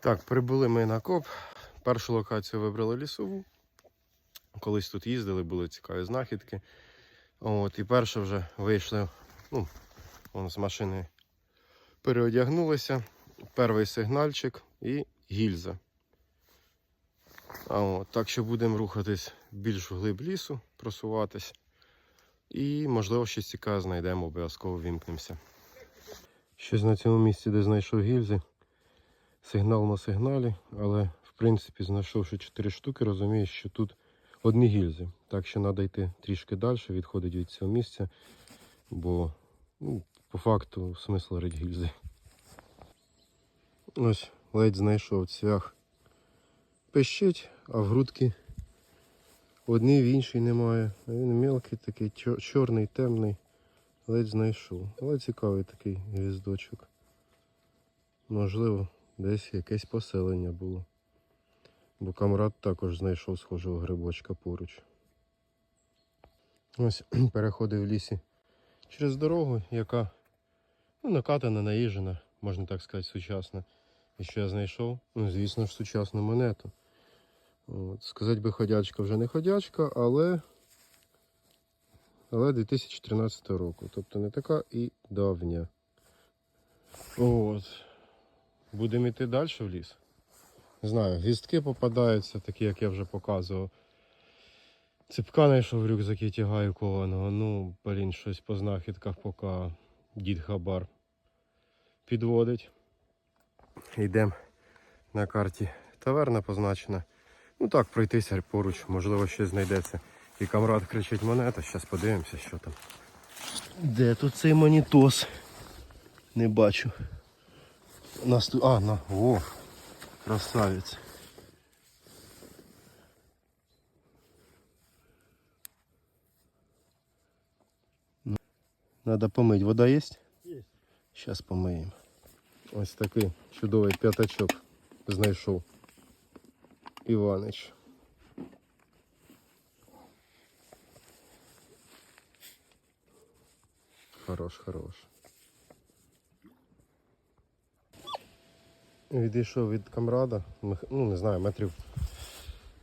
Так, прибули ми на коп. Першу локацію вибрали лісову. Колись тут їздили, були цікаві знахідки. От, і перше вже вийшли, ну, вон з машини переодягнулися. Перший сигнальчик і гільза. А от, так що будемо рухатись більш вглиб лісу, просуватись. І, можливо, щось цікаве знайдемо, обов'язково вімкнемося. Щось на цьому місці, де знайшов гільзи. Сигнал на сигналі, але в принципі, знайшовши 4 штуки, розумію, що тут одні гільзи. Так що треба йти трішки далі, відходити від цього місця, бо ну, по факту смисл рить гільзи. Ось, ледь знайшов цвях. Пищить, а в грудки одній в іншій немає. А він мелкий такий, чорний, темний. Ледь знайшов. Але цікавий такий гвіздочок. Можливо, десь якесь поселення було. Бо камрад також знайшов схожого грибочка поруч. Ось переходив в лісі через дорогу, яка ну, накатана, наїжена, можна так сказати, сучасна. І що я знайшов? Ну, звісно ж, сучасну монету. От, сказати би ходячка вже не ходячка, але, але 2013 року. Тобто не така і давня. От. Будемо йти далі в ліс. Не знаю, гвіздки попадаються, такі, як я вже показував. Ципка знайшов в рюкзакі тягаю кованого. Ну, блін, щось по знахідках, поки дід Хабар підводить. Йдемо на карті. Таверна позначена. Ну так, пройтися поруч, можливо, щось знайдеться. І камрад кричить монета, зараз подивимося, що там. Де тут цей монітос? Не бачу. Нас тут. А, на. О! Красавець. Надо помыть. Вода есть? Есть. Сейчас помиємо. Ось такий чудовий п'ятачок знайшов. Іванич. Хорош, хорош. Відійшов від камрада, ну не знаю, метрів,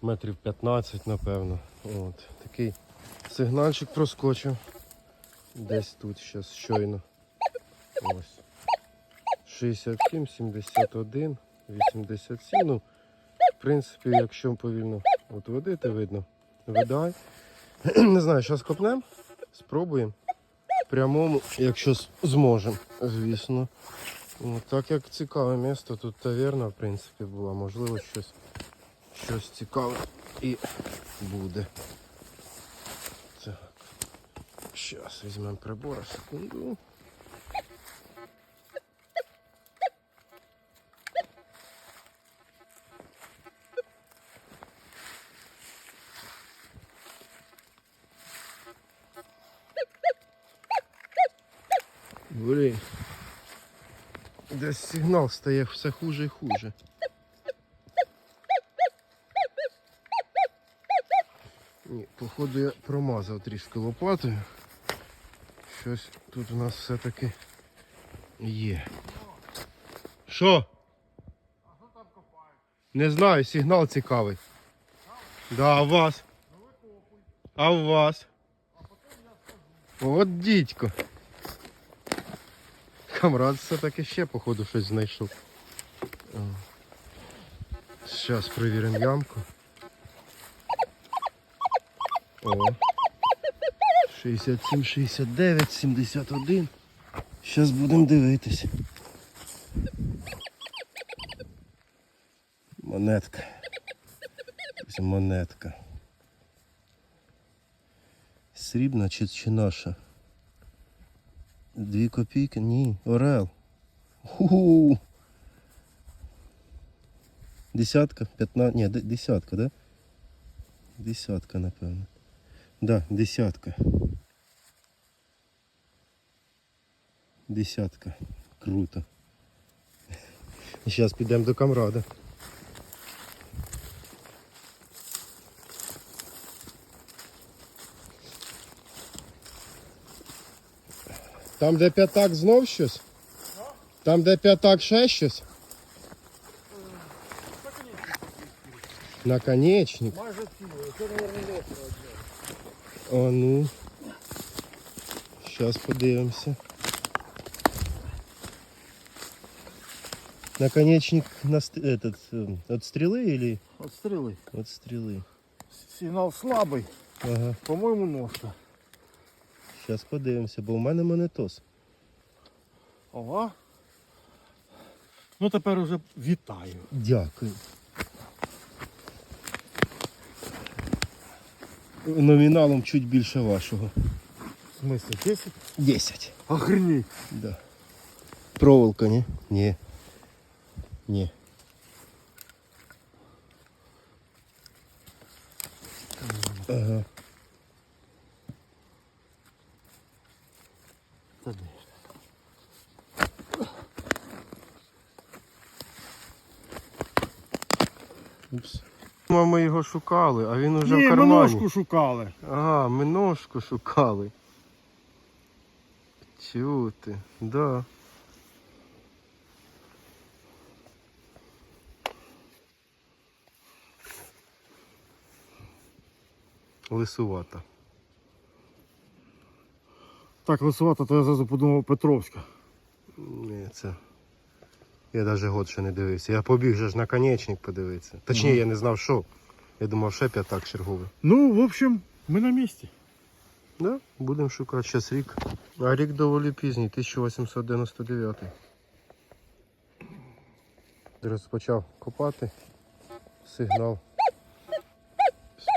метрів 15, напевно. От, такий сигнальчик проскочив. Десь тут зараз щойно. Ось. 67, 71, 87. Ну, в принципі, якщо повільно от водити, видно. Видай. Не знаю, зараз копнемо, спробуємо. В прямому, якщо зможемо, звісно. Ну, так як цікаве місто, тут таверна, в принципі, була, можливо, щось, щось цікаве і буде. Так. Зараз візьмемо прибор, секунду. Блін. Десь сигнал стає все хуже і хуже. Ні, походу я промазав трішки лопатою. Щось тут у нас все-таки є. Що? там копають? Не знаю, сигнал цікавий. Да, а у вас? А у вас? От дідько. Камрад все-таки ще, походу, щось знайшов. Зараз перевіримо ямку. О. 67, 69, 71. Зараз будемо дивитись. Монетка. Монетка. Срібна чи, чи наша? Дві копійки? Ні, Орел. Ху-ху. Десятка, п'ятна, ні, де- десятка, да? Десятка, напевно. Да, десятка. Десятка. Круто. Зараз підемо до камрада. Там, де п'ятак знов щось? Там, де п'ятак ще щось? Наконечник. Майже цілий, це, мабуть, легко. А ну. Сейчас подивимося. Наконечник на ст- этот, э, от стрелы или От стріли. от стрелы? Сигнал слабий, Ага. по-моєму, ножка. Зараз подивимося, бо у мене монетос. Ага. Ну тепер уже вітаю. Дякую. Номіналом чуть більше вашого. В смысле, 10? 10. Охренеть. Да. Проволока, ні? Ні. Ні. Ага. Упс. Ми його шукали, а він уже Ні, в ми кармані. ножку шукали. Ага, ми ножку шукали. Чути, да. Лисувата. Так, лисувато, то я зразу подумав Петровська. Ні, це. Я навіть год ще не дивився. Я побіг же ж наконечник подивитися. Точніше, я не знав, що. Я думав, ще п'ятак черговий. Ну, в общем, ми на місці. Да, будемо шукати зараз рік. А рік доволі пізній, 1899. Розпочав копати. Сигнал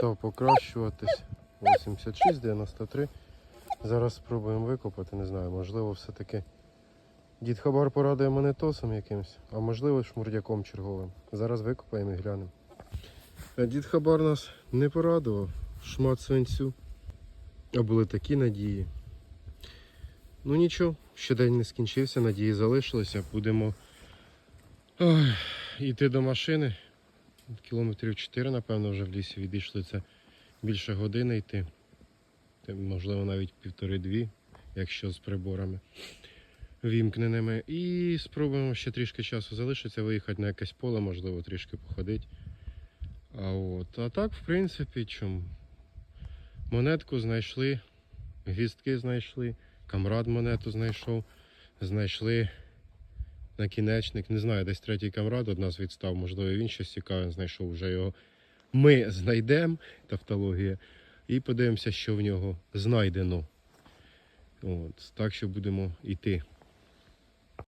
став покращуватись. 86, 93. Зараз спробуємо викопати, не знаю, можливо, все-таки дід Хабар порадує монетосом якимось, а можливо шмурдяком черговим. Зараз викопаємо і глянемо. Дід Хабар нас не порадував. Шмат свинцю. А були такі надії. Ну нічого, ще день не скінчився, надії залишилися. Будемо ой, йти до машини. Кілометрів 4, напевно, вже в лісі відійшли. Це більше години йти. Можливо, навіть півтори-дві, якщо з приборами вімкненими. І спробуємо ще трішки часу залишиться, виїхати на якесь поле, можливо, трішки походити. А, от. а так, в принципі, чому? Монетку знайшли, гвіздки знайшли, камрад монету знайшов, знайшли накінечник. Не знаю, десь третій камрад від нас відстав, можливо, він щось цікаве знайшов вже його. Ми знайдемо, тавтологія, і подивимося, що в нього знайдено. От, так що будемо йти.